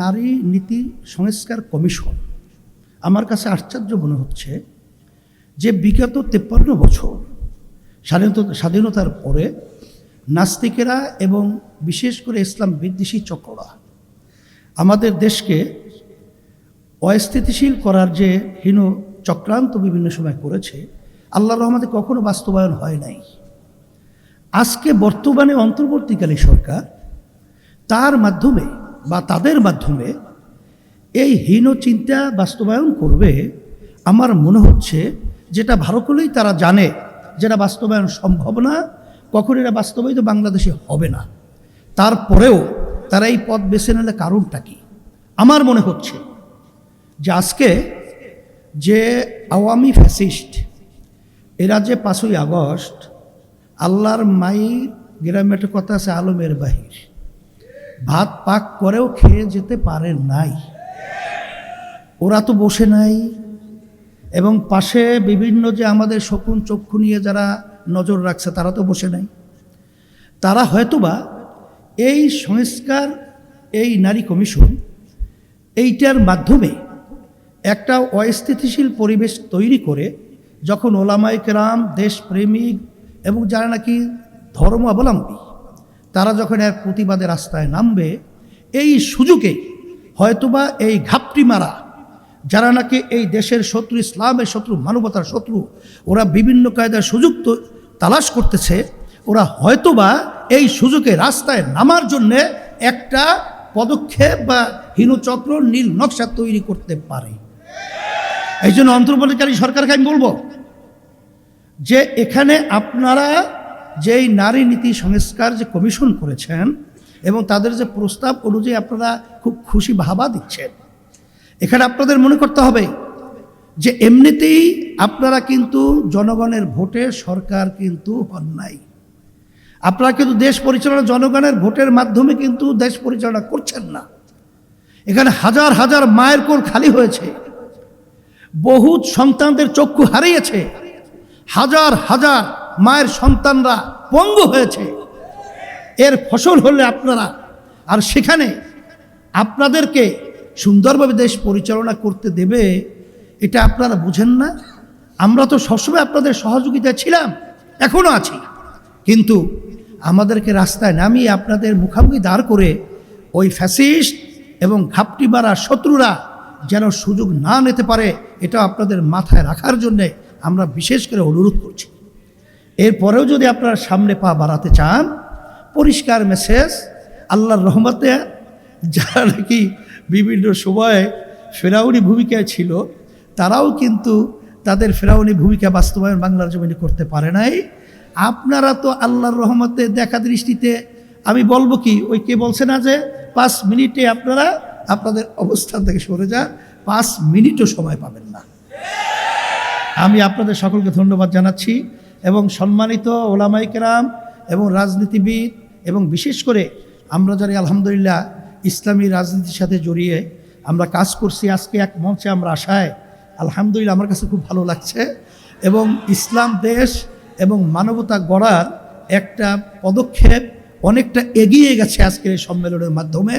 নারী নীতি সংস্কার কমিশন। আমার কাছে আশ্চর্য মনে হচ্ছে যে বিগত তেপ্পান্ন বছর স্বাধীনতা, স্বাধীনতার পরে নাস্তিকেরা এবং বিশেষ করে ইসলাম বিদ্বেষী চক্ররা আমাদের দেশকে অস্থিতিশীল করার যে হীন চক্রান্ত বিভিন্ন সময় করেছে, আল্লাহর রহমতে কখনো বাস্তবায়ন হয় নাই। আজকে বর্তমানে অন্তর্বর্তীকালী সরকার তার মাধ্যমে বা তাদের মাধ্যমে এই হীন চিন্তা বাস্তবায়ন করবে, আমার মনে হচ্ছে যেটা ভালো করেই তারা জানে যেটা বাস্তবায়ন সম্ভব না কখন এটা বাস্তবায়িত বাংলাদেশে হবে না। তারপরেও তারা এই পথ বেছে নিলে কারণটা কি? আমার মনে হচ্ছে যে আজকে যে আওয়ামী ফ্যাসিস্ট, এরা যে পাঁচই আগস্ট, আল্লাহর মাই গ্রামে একটা কথা আছে, আলমের বাহির। ভাত পাক করেও খেয়ে যেতে পারে নাই। ওরা তো বসে নাই। এবং পাশে বিভিন্ন যে আমাদের শকুন চক্ষু নিয়ে যারা নজর রাখছে, তারা তো বসে নাই। তারা হয়তোবা এই সংস্কার, এই নারী কমিশন এইটার মাধ্যমে একটা অস্থিতিশীল পরিবেশ তৈরি করে, যখন ওলামাই কেরাম, দেশপ্রেমিক এবং যারা নাকি ধর্ম অবলম্বী তারা যখন এক প্রতিবাদে রাস্তায় নামবে, এই সুযোগে হয়তোবা এই ঘাপটি মারা যারা নাকি এই দেশের শত্রু, ইসলামের শত্রু, মানবতার শত্রু, ওরা বিভিন্ন কায়দার সুযোগ তো তালাশ করতেছে, ওরা হয়তোবা এই সুযোগে রাস্তায় নামার জন্যে একটা পদক্ষেপ বা হীনচক্র, নীল নকশা তৈরি করতে পারে। এই জন্য অন্তর্বর্তীকালী সরকারকে আমি বলব যে এখানে আপনারা যেই নারী নীতি সংস্কার যে কমিশন করেছেন এবং তাদের যে প্রস্তাব অনুযায়ী আপনারা খুব খুশি ভাবা দিচ্ছেন। এখানে আপনাদের মনে করতে হবে যে এমনিতেই আপনারা কিন্তু জনগণের ভোটে সরকার কিন্তু হন নাই। আপনারা কিন্তু দেশ পরিচালনা জনগণের ভোটের মাধ্যমে কিন্তু দেশ পরিচালনা করছেন না। এখানে হাজার হাজার মায়ের কোর খালি হয়েছে। বহু সন্তানদের চক্ষু হারিয়েছে। হাজার হাজার মায়ের সন্তানরা পঙ্গু হয়েছে। এর ফসল হলে আপনারা, আর সেখানে আপনাদেরকে সুন্দরভাবে দেশ পরিচালনা করতে দেবে, এটা আপনারা বুঝেন না। আমরা তো সবসময় আপনাদের সহযোগিতা ছিলাম এখনও আছি। কিন্তু আমাদেরকে রাস্তায় নামিয়ে আপনাদের মুখামুখি দাঁড় করে ওই ফ্যাসিস্ট এবং ঘাপটি মারা শত্রুরা যেন সুযোগ না নিতে পারে, এটা আপনাদের মাথায় রাখার জন্যে আমরা বিশেষ করে অনুরোধ করছি। এরপরেও যদি আপনারা সামনে পা বাড়াতে চান, পরিষ্কার মেসেজ, আল্লাহর রহমতে যারা নাকি বিভিন্ন সময়ে ফেরাউনি ভূমিকায় ছিল, তারাও কিন্তু তাদের ফেরাউনি ভূমিকা বাস্তবায়ন বাংলার জমিনে করতে পারে নাই। আপনারা তো আল্লাহর রহমতে দেখা দৃষ্টিতে, আমি বলব কি, ওই কে বলছে না যে, পাঁচ মিনিটে আপনারা, আপনাদের অবস্থান থেকে সরে যান, পাঁচ মিনিটও সময় পাবেন না। আমি আপনাদের সকলকে ধন্যবাদ জানাচ্ছি। এবং সম্মানিত ওলামাই কেরাম এবং রাজনীতিবিদ এবং বিশেষ করে আমরা যারা আলহামদুলিল্লাহ ইসলামী রাজনীতির সাথে জড়িয়ে আমরা কাজ করছি, আজকে এক মঞ্চে আমরা আশায় আলহামদুলিল্লাহ আমার কাছে খুব ভালো লাগছে এবং ইসলাম দেশ এবং মানবতা গড়ার একটা পদক্ষেপ অনেকটা এগিয়ে গেছে আজকের এই সম্মেলনের মাধ্যমে।